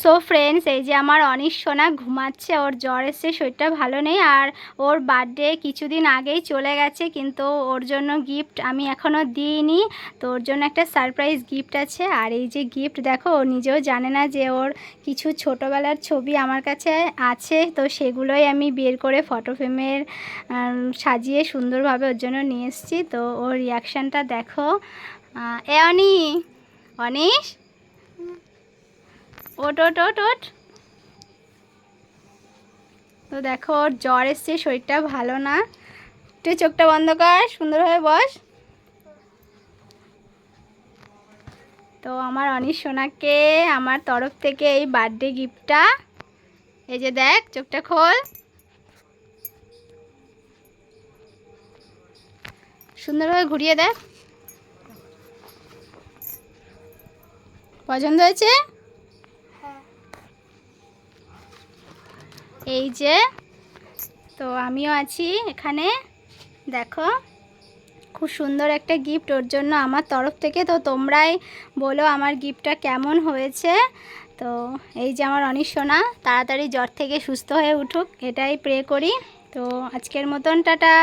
So friends এই যে আমার অনিশ সোনা ঘুমাচ্ছে, ওর জ্বর এসছে, শরীরটা ভালো নেই আর ওর বার্থডে কিছুদিন আগেই চলে গেছে, কিন্তু ওর জন্য গিফট আমি এখনও দিইনি। তো ওর জন্য একটা সারপ্রাইজ গিফট আছে। আর এই যে গিফট দেখো, ও নিজেও জানে না যে ওর কিছু ছোটোবেলার ছবি আমার কাছে আছে, তো সেগুলোই আমি বের করে ফটো ফ্রেমের সাজিয়ে সুন্দরভাবে ওর জন্য নিয়ে এসেছি। তো ওর রিয়াকশানটা দেখো। এ অনি, অনিশ? ওট ওট ওট ওট। তো দেখো, ওর জ্বর এসছে, শরীরটা ভালো না। একটু চোখটা বন্ধ কর সুন্দরভাবে বস। তো আমার অনিশ সোনাকে, আমার তরফ থেকে এই বার্থডে গিফটটা। এই যে দেখ, চোখটা খোল। সুন্দরভাবে ঘুরিয়ে দেখ। পছন্দ হয়েছে? এই যে, তো আমিও আছি এখানে। দেখো, খুব সুন্দর একটা গিফট ওর জন্য আমার তরফ থেকে। তো তোমরাই বলো আমার গিফটটা কেমন হয়েছে। তো এই যে আমার অনিশ সোনা, তাড়াতাড়ি জ্বর থেকে সুস্থ হয়ে উঠুক, এটাই প্রে করি। তো আজকের মতন, টাটা।